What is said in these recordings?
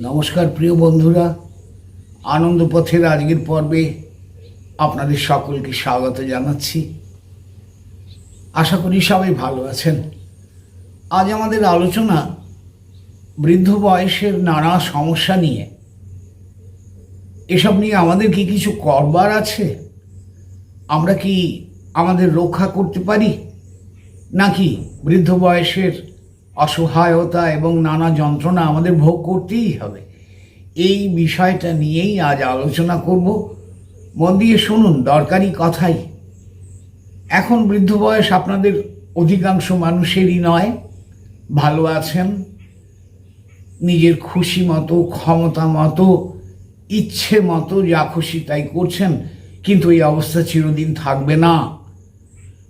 নমস্কার প্রিয় বন্ধুরা, আনন্দ পথের আজকের পর্বে আপনাদের সকলকে স্বাগত জানাচ্ছি। আশা করি সবাই ভালো আছেন। আজ আমাদের আলোচনা বৃদ্ধ বয়সের নানা সমস্যা নিয়ে। এসব নিয়ে আমাদের কি কিছু করবার আছে? আমরা কি আমাদের রক্ষা করতে পারি? নাকি বৃদ্ধ বয়সের অসহায়তা এবং নানা যন্ত্রণা আমাদের ভোগ করতেই হবে। এই বিষয়টা নিয়েই আজ আলোচনা করব। মন দিয়ে শুনুন, দরকারি কথাই। এখন বৃদ্ধ বয়স আপনাদের অধিকাংশ মানুষেরই নয়। ভালো আছেন, নিজের খুশি মতো, ক্ষমতা মতো, ইচ্ছে মতো যা খুশি তাই করছেন, কিন্তু এই অবস্থা চিরদিন থাকবে না।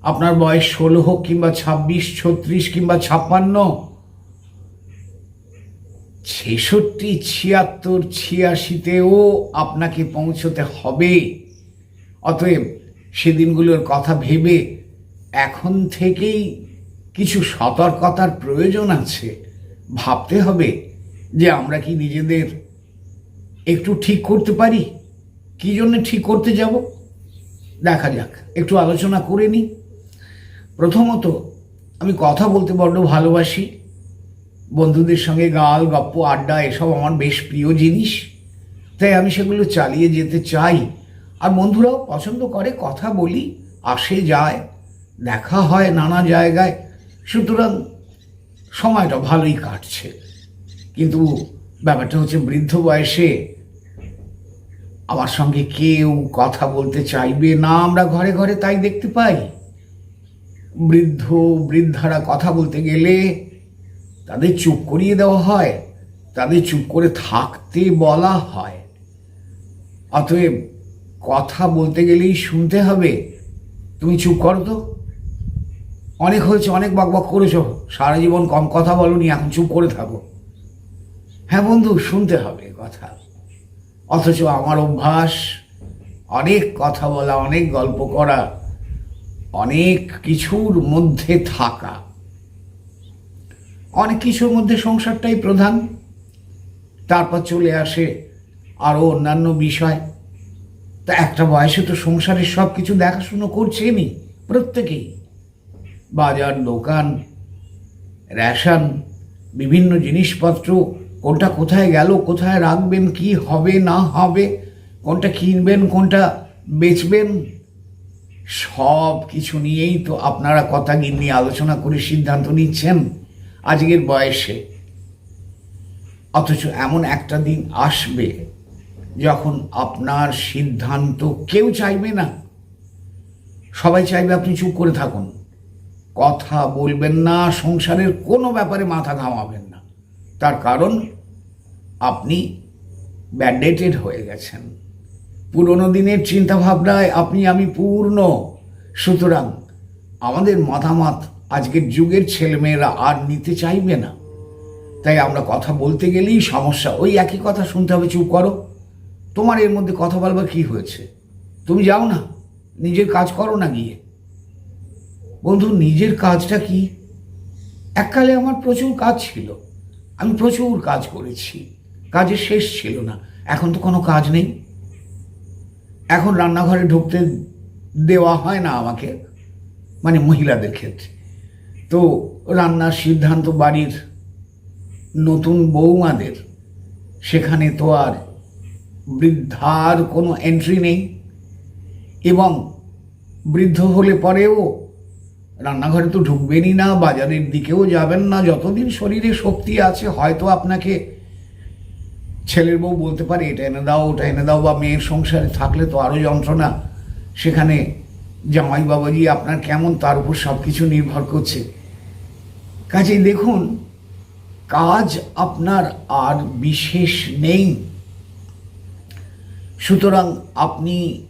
আপনার বয়স ষোলো হোক কিংবা ছাব্বিশ, ছত্রিশ কিংবা ছাপ্পান্ন, ছেষট্টি, ছিয়াত্তর, ছিয়াশিতেও আপনাকে পৌঁছতে হবে। অতএব সেদিনগুলোর কথা ভেবে এখন থেকেই কিছু সতর্কতার প্রয়োজন আছে। ভাবতে হবে যে আমরা কি নিজেদের একটু ঠিক করতে পারি? কি জন্য ঠিক করতে যাব? দেখা যাক, একটু আলোচনা করে নিই। প্রথমত, আমি কথা বলতে বড্ড ভালোবাসি। বন্ধুদের সঙ্গে গাল, গপ্প, আড্ডা, এসব আমার বেশ প্রিয় জিনিস। তাই আমি সেগুলো চালিয়ে যেতে চাই। আর বন্ধুরাও পছন্দ করে, কথা বলি, আসে, যায়, দেখা হয় নানা জায়গায়। সুতরাং সময়টা ভালোই কাটছে। কিন্তু ব্যাপারটা হচ্ছে বৃদ্ধ বয়সে আমার সঙ্গে কেউ কথা বলতে চাইবে না। আমরা ঘরে ঘরে তাই দেখতে পাই। বৃদ্ধ বৃদ্ধারা কথা বলতে গেলে তাদের চুপ করিয়ে দেওয়া হয়, তাদের চুপ করে থাকতে বলা হয়। অতএব কথা বলতে গেলেই শুনতে হবে। তুমি চুপ করো তো। অনেক হয়েছে, অনেক বকবক করেছ। সারা জীবন কম কথা বলনি, এখন চুপ করে থাকো। হ্যাঁ বন্ধু, শুনতে হবে কথা। অথচ আমার অভ্যাস, অনেক কথা বলা, অনেক গল্প করা অনেক কিছুর মধ্যে থাকা। অনেক কিছুর মধ্যে সংসারটাই প্রধান। তারপর চলে আসে আরও অন্যান্য বিষয়। তা একটা বয়সে তো সংসারের সব কিছু দেখাশুনো করছেনই প্রত্যেকেই। বাজার, দোকান, রেশন, বিভিন্ন জিনিসপত্র, কোনটা কোথায় গেল, কোথায় রাখবেন, কি হবে, না হবে, কোনটা কিনবেন, কোনটা বেচবেন সব কিছু নিয়েই তো আপনারা কথা গিন্নি আলোচনা করে সিদ্ধান্ত নিচ্ছেন আজকের বয়সে। অথচ এমন একটা দিন আসবে যখন আপনার সিদ্ধান্ত কেউ চাইবে না। সবাই চাইবে আপনি চুপ করে থাকুন। কথা বলবেন না, সংসারের কোনো ব্যাপারে মাথা ঘামাবেন না। তার কারণ আপনি ব্যান্ডেটেড হয়ে গেছেন। পুরনো দিনের চিন্তাভাবনায় আপনি, আমি পূর্ণ। সুতরাং আমাদের মতামত আজকের যুগের ছেলেমেয়েরা আর নিতে চাইবে না। তাই আমরা কথা বলতে গেলেই সমস্যা। ওই একই কথা শুনতে হবে, চুপ করো। তোমার এর মধ্যে কথা বলবার কি হয়েছে? তুমি যাও না? নিজের কাজ করো না গিয়ে। বন্ধু, নিজের কাজটা কি? এককালে আমার প্রচুর কাজ ছিল। আমি প্রচুর কাজ করেছি। কাজের শেষ ছিল না। এখন তো কোনো কাজ নেই। এখন রান্নাঘরে ঢুকতে দেওয়া হয় না আমাকে মানে মহিলাদের ক্ষেত্রে। তো রান্নার সিদ্ধান্ত বাড়ির নতুন বৌমাদের, সেখানে তো আর বৃদ্ধার কোনো এন্ট্রি নেই। এবং বৃদ্ধ হলে পরেও রান্নাঘরে তো ঢুকবেনই না, বাজারের দিকেও যাবেন না, যতদিন শরীরে শক্তি আছে, হয়তো আপনাকে ছেলের বউ বলতে পারে, এটা এনে দাও, ওটা এনে দাও বা মেয়ের সংসারে থাকলে তো আরও যন্ত্রণা। সেখানে জামাই বাবাজি আপনার কেমন, তার উপর সব কিছু নির্ভর করছে। কাজেই দেখুন, কাজ আপনার আর বিশেষ নেই। সুতরাং আপনি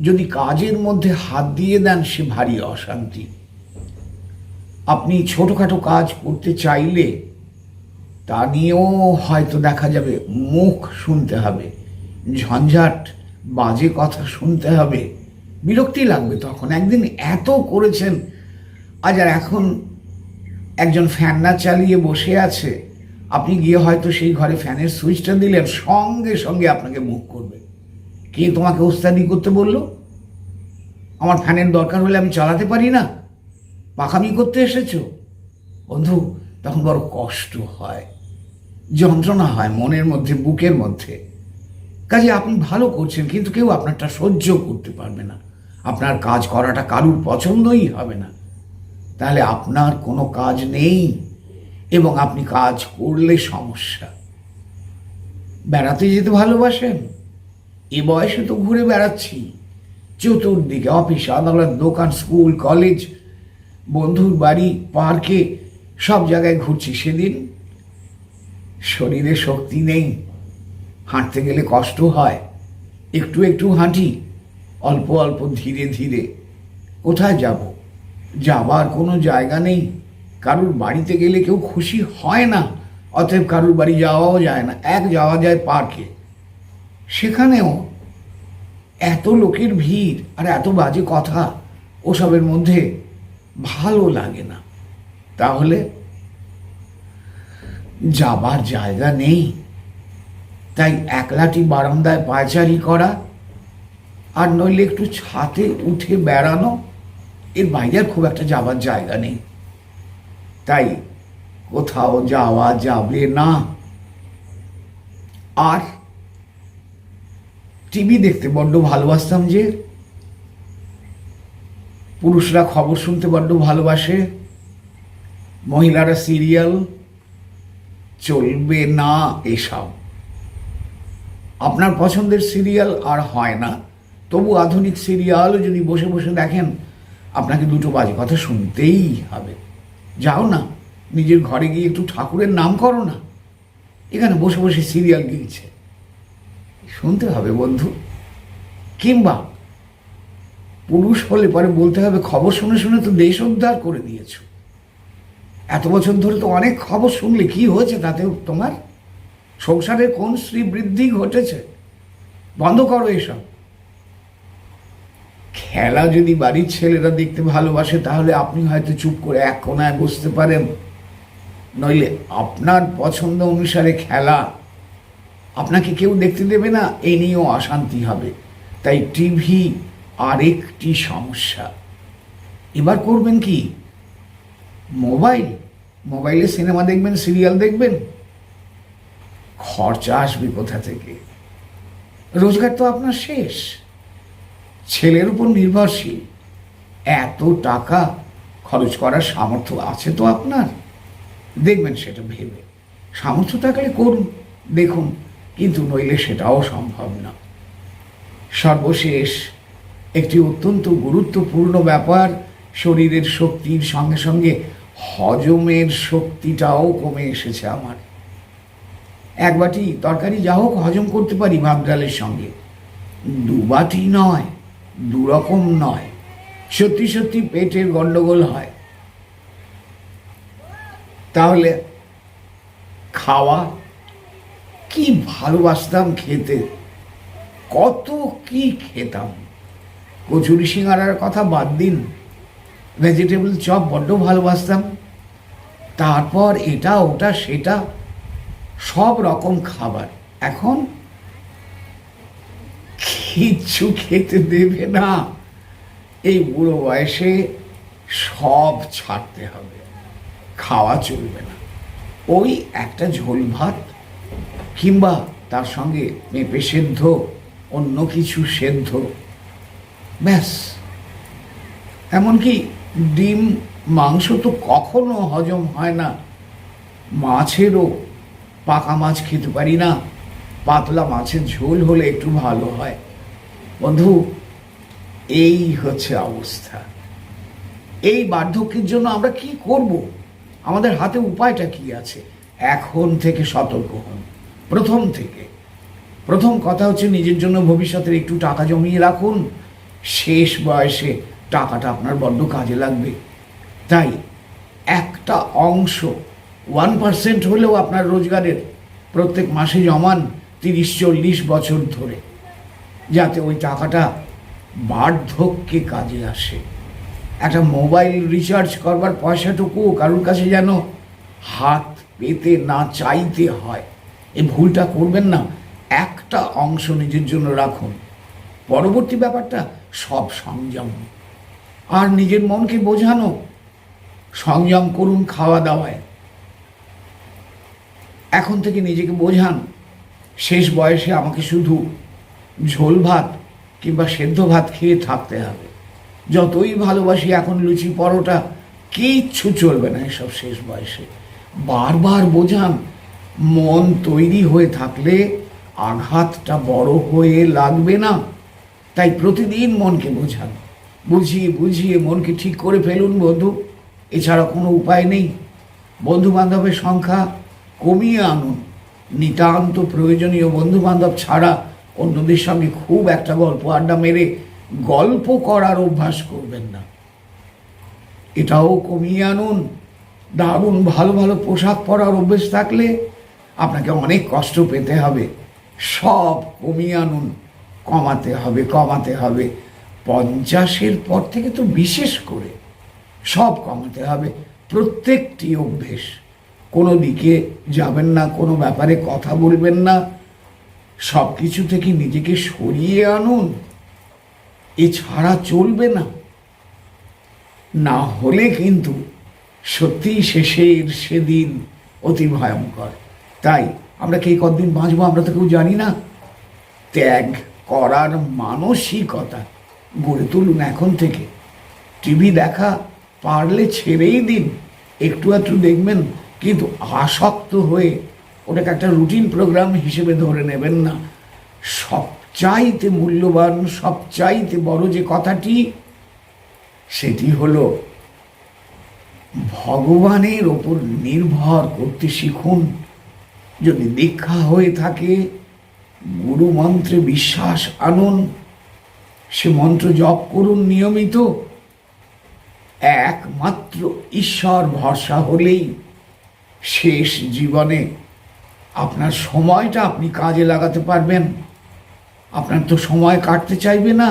যদি কাজের মধ্যে হাত দিয়ে দেন, সে ভারী অশান্তি। আপনি ছোটোখাটো কাজ করতে চাইলে তা নিয়েও হয়তো দেখা যাবে মুখ শুনতে হবে, ঝঞ্ঝাট বাজে কথা শুনতে হবে, বিরক্তি লাগবে তখন। একদিন এত করেছেন, আজ আর এখন একজন ফ্যান না চালিয়ে বসে আছে, আপনি গিয়ে হয়তো সেই ঘরে ফ্যানের সুইচটা দিলেন, সঙ্গে সঙ্গে আপনাকে মুখ করবে। কে তোমাকে ওস্তাদি করতে বলল? আমার ফ্যানের দরকার হলে আমি চালাতে পারি না। পাখামি করতে এসেছ? বন্ধু, তখন বড় কষ্ট হয়। যন্ত্রণা হয় মনের মধ্যে, বুকের মধ্যে। কাজে আপনি ভালো করছেন, কিন্তু কেউ আপনারটা সহ্য করতে পারবে না। আপনার কাজ করাটা কারুর পছন্দই হবে না। তাহলে আপনার কোনো কাজ নেই এবং আপনি কাজ করলে সমস্যা। বেড়াতে যেতে ভালোবাসেন? এ বয়সে তো ঘুরে বেড়াচ্ছি। চতুর্দিকে অফিস, আদালত, দোকান, স্কুল, কলেজ, বন্ধুর বাড়ি, পার্কে, সব জায়গায় ঘুরছি। সেদিন শরীরে শক্তি নেই। হাঁটতে গেলে কষ্ট হয়। একটু একটু হাঁটি। অল্প অল্প ধীরে ধীরে। কোথায় যাব? যাবার কোনো জায়গা নেই। কারুর বাড়িতে গেলে কেউ খুশি হয় না। অতএব কারুর বাড়ি যাওয়াও যায় না। এক যাওয়া যায় পার্কে। সেখানেও এত লোকের ভিড় আর এত বাজে কথা, ওসবের মধ্যে ভালো লাগে না। তাহলে যাবার জায়গা নেই। তাই একলাটি বারান্দায় পায়চারি করা আর নইলে একটু ছাতে উঠে বেড়ানো, এর বাইরে খুব একটা যাবার জায়গা নেই। তাই কোথাও যাওয়া যাবে না। আর টিভি দেখতে বড্ড ভালোবাসতাম যে, পুরুষরা খবর শুনতে বড্ড ভালোবাসে, মহিলারা সিরিয়াল চলবে না এসব। আপনার পছন্দের সিরিয়াল আর হয় না। তবু আধুনিক সিরিয়ালও যদি বসে বসে দেখেন, আপনাকে দুটো বাজে কথা শুনতেই হবে। যাও না, নিজের ঘরে গিয়ে একটু ঠাকুরের নাম করো না। এখানে বসে বসে সিরিয়াল গিলছে শুনতে হবে বন্ধু। কিংবা পুরুষ হলে পরে বলতে হবে, খবর শুনে শুনে তো দেশ উদ্ধার করে দিয়েছ। এত বছর ধরে তো অনেক খবর শুনলে কি হয়েছে তাতে তোমার? সংসারে কোন শ্রী বৃদ্ধি ঘটেছে? বন্ধ করো এসব। খেলা যদি বাড়ির ছেলেরা দেখতে ভালোবাসে, তাহলে আপনি হয়তো চুপ করে এক কোনায় বসতে পারেন। নইলে আপনার পছন্দ অনুসারে খেলা আপনাকে কেউ দেখতে দেবে না এই নিয়েও অশান্তি হবে। তাই টিভি আরেকটি সমস্যা। এবার করবেন কি? মোবাইল? মোবাইলে সিনেমা দেখবেন, সিরিয়াল দেখবেন? খরচা আসবে কোথা থেকে? রোজগার তো আপনার শেষ। ছেলের উপর নির্ভরশীল। এত টাকা খরচ করার সামর্থ্য আছে তো আপনার? দেখবেন সেটা ভেবে। সামর্থ্য থাকলে করুন, দেখুন, কিন্তু নইলে সেটাও সম্ভব না। সর্বশেষ, একটি অত্যন্ত গুরুত্বপূর্ণ ব্যাপার, শরীরের শক্তির সঙ্গে সঙ্গে হজমের শক্তিটাও কমে এসেছে আমার। এক বাটি তরকারি যা হোক হজম করতে পারি ভাত ডালের সঙ্গে। দু বাটি নয় দুরকম নয়। সত্যি সত্যি পেটের গন্ডগোল হয়। তাহলে খাওয়া, কি ভালোবাসতাম খেতে, কত কি খেতাম। কচুরি সিঙ্গারার কথা বাদ দিন। ভেজিটেবল চপ বড্ড ভালোবাসতাম। তারপর এটা, ওটা, সেটা, সব রকম খাবার। এখন কিচ্ছু খেতে দেবে না। এই বুড়ো বয়সে সব ছাড়তে হবে। খাওয়া চলবে না। ওই একটা ঝোল ভাত, কিংবা তার সঙ্গে পেঁপে সেদ্ধ, অন্য কিছু সেদ্ধ। ব্যাস। এমনকি ডিম, মাংস তো কখনো হজম হয় না। মাছেরও পাকা মাছ খেতে পারি না। পাতলা মাছের ঝোল হলে একটু ভালো হয়। বন্ধু, এই হচ্ছে অবস্থা। এই বার্ধক্যের জন্য আমরা কি করব? আমাদের হাতে উপায়টা কি আছে? এখন থেকে সতর্ক হন। প্রথম থেকে। প্রথম কথা হচ্ছে নিজের জন্য ভবিষ্যতের একটু টাকা জমিয়ে রাখুন। শেষ বয়সে টাকাটা আপনার বড্ড কাজে লাগবে। তাই একটা অংশ ওয়ান পার্সেন্ট হলেও আপনার রোজগারের প্রত্যেক মাসে জমান তিরিশ চল্লিশ বছর ধরে, যাতে ওই টাকাটা বার্ধক্যে কাজে আসে। একটা মোবাইল রিচার্জ করবার পয়সাটুকু কারোর কাছে যেন হাত পেতে না চাইতে হয় এই ভুলটা করবেন না। একটা অংশ নিজের জন্য রাখুন। পরবর্তী ব্যাপারটা সব সংযম। আর নিজের মনকে বোঝানো, সংযম করুন খাওয়া দাওয়ায়। এখন থেকে নিজেকে বোঝান, শেষ বয়সে আমাকে শুধু ঝোল ভাত কিংবা সেদ্ধ ভাত খেয়ে থাকতে হবে। যতই ভালোবাসি এখন লুচি, পরোটা, কিচ্ছু চলবে না এসব শেষ বয়সে। বারবার বোঝান, মন তৈরি হয়ে থাকলে আঘাতটা বড় হয়ে লাগবে না। তাই প্রতিদিন মনকে বোঝান। বুঝিয়ে বুঝিয়ে মনকে ঠিক করে ফেলুন, বন্ধু। এছাড়া কোনো উপায় নেই। বন্ধু বান্ধবের সংখ্যা কমিয়ে আনুন। নিতান্ত প্রয়োজনীয় বন্ধু বান্ধব ছাড়া অন্যদের সঙ্গে খুব একটা গল্প আড্ডা মেরে গল্প করার অভ্যাস করবেন না। এটাও কমিয়ে আনুন। দারুণ ভালো ভালো পোশাক পরার অভ্যেস থাকলে আপনাকে অনেক কষ্ট পেতে হবে। সব কমিয়ে আনুন। কমাতে হবে কমাতে হবে। পঞ্চাশের পর থেকে তো বিশেষ করে সব কমাতে হবে। প্রত্যেকটি অভ্যেস কোনো দিকে যাবেন না, কোনো ব্যাপারে কথা বলবেন না। সব কিছু থেকে নিজেকে সরিয়ে আনুন। এছাড়া চলবে না। না হলে কিন্তু সত্যি শেষের সেদিন অতি ভয়ঙ্কর। তাই আমরা কে কদিন বাঁচবো আমরা তো কেউ জানি না। ত্যাগ করার মানসিকতা গড়ে তুলুন এখন থেকে। টিভি দেখা পারলে ছেড়েই দিন। একটু একটু দেখবেন, কিন্তু আসক্ত হয়ে ওটাকে একটা রুটিন প্রোগ্রাম হিসেবে ধরে নেবেন না। সবচাইতে মূল্যবান, সবচাইতে বড় যে কথাটি, সেটি হলো, ভগবানের ওপর নির্ভর করতে শিখুন। যদি দীক্ষা হয়ে থাকে গুরু মন্ত্রে বিশ্বাস আনুন। সে মন্ত্র জপ করুন নিয়মিত। একমাত্র ঈশ্বর ভরসা হলেই শেষ জীবনে আপনার সময়টা আপনি কাজে লাগাতে পারবেন। আপনার তো সময় কাটতে চাইবে না।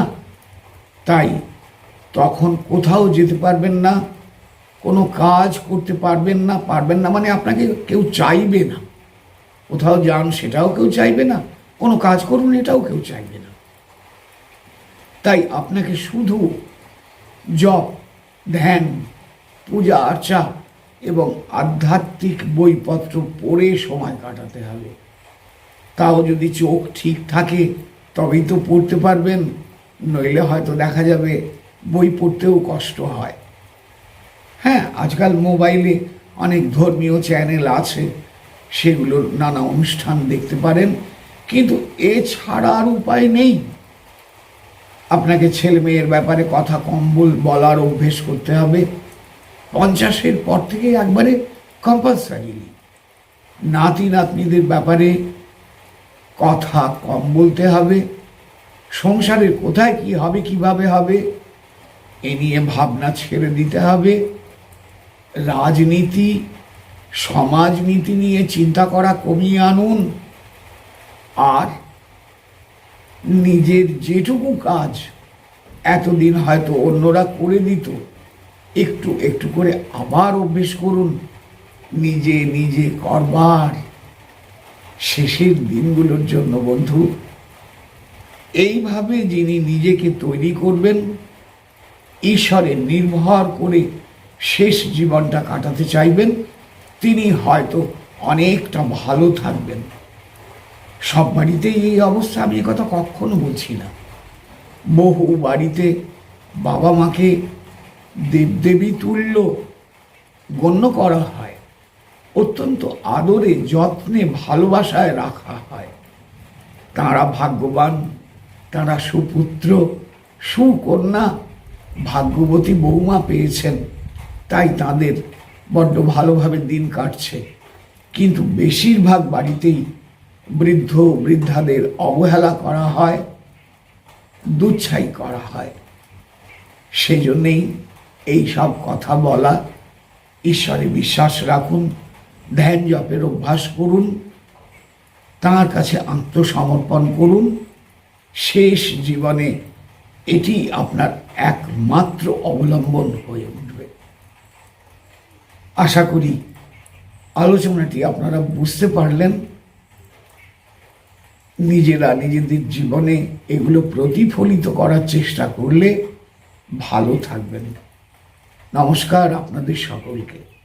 তাই তখন কোথাও যেতে পারবেন না, কোনো কাজ করতে পারবেন না পারবেন না মানে আপনাকে কেউ চাইবে না। কোথাও যান সেটাও কেউ চাইবে না, কোনো কাজ করুন এটাও কেউ চাইবে না। তাই আপনাকে শুধু জপ, ধ্যান, পূজা, আর্চা এবং আধ্যাত্মিক বইপত্র পড়ে সময় কাটাতে হবে। তাও যদি চোখ ঠিক থাকে, তবেই তো পড়তে পারবেন, নইলে হয়তো দেখা যাবে বই পড়তেও কষ্ট হয়। হ্যাঁ আজকাল মোবাইলে অনেক ধর্মীয় চ্যানেল আছে, সেগুলোর নানা অনুষ্ঠান দেখতে পারেন, কিন্তু এছাড়া আর উপায় নেই। আপনাকে ছেলে মেয়ের ব্যাপারে কথা কম বল, বলার অভ্যেস করতে হবে। পঞ্চাশের পর থেকে একবারে কম্পালসারিলি নাতি, নাতনিদের ব্যাপারে কথা কম বলতে হবে। সংসারের কোথায় কি হবে, কীভাবে হবে, এ নিয়ে ভাবনা ছেড়ে দিতে হবে। রাজনীতি, সমাজনীতি নিয়ে চিন্তা করা কমিয়ে আনুন। আর নিজের যেটুকু কাজ এতদিন হয়তো অন্যরা করে দিত, একটু একটু করে আবার অভ্যেস করুন। নিজে নিজে করবার শেষের দিনগুলোর জন্য, বন্ধু। এইভাবে যিনি নিজেকে তৈরি করবেন, ঈশ্বরে নির্ভর করে শেষ জীবনটা কাটাতে চাইবেন, তিনি হয়তো অনেকটা ভালো থাকবেন। সব বাড়িতেই এই অবস্থা, আমি কথা কখনো বলছি না। বহু বাড়িতে বাবা মাকে দেবদেবী তুল্য গণ্য করা হয়, অত্যন্ত আদরে, যত্নে, ভালোবাসায় রাখা হয়। তাঁরা ভাগ্যবান, তাঁরা সুপুত্র, সুকন্যা, ভাগ্যবতী বৌমা পেয়েছেন। তাই তাদের বড্ড ভালোভাবে দিন কাটছে। কিন্তু বেশিরভাগ বাড়িতেই বৃদ্ধ বৃদ্ধাদের অবহেলা করা হয়, দুচ্ছাই করা হয়। সেজন্যেই এই সব কথা বলা, ঈশ্বরে বিশ্বাস রাখুন, ধ্যান জপের অভ্যাস করুন, তাঁর কাছে আত্মসমর্পণ করুন, শেষ জীবনে এটি আপনার একমাত্র অবলম্বন হয়ে উঠবে। আশা করি আলোচনাটি আপনারা বুঝতে পারলেন। নিজেরা নিজেদের জীবনে এগুলো প্রতিফলিত করার চেষ্টা করলে ভালো থাকবেন। নমস্কার আপনাদের সকলকে।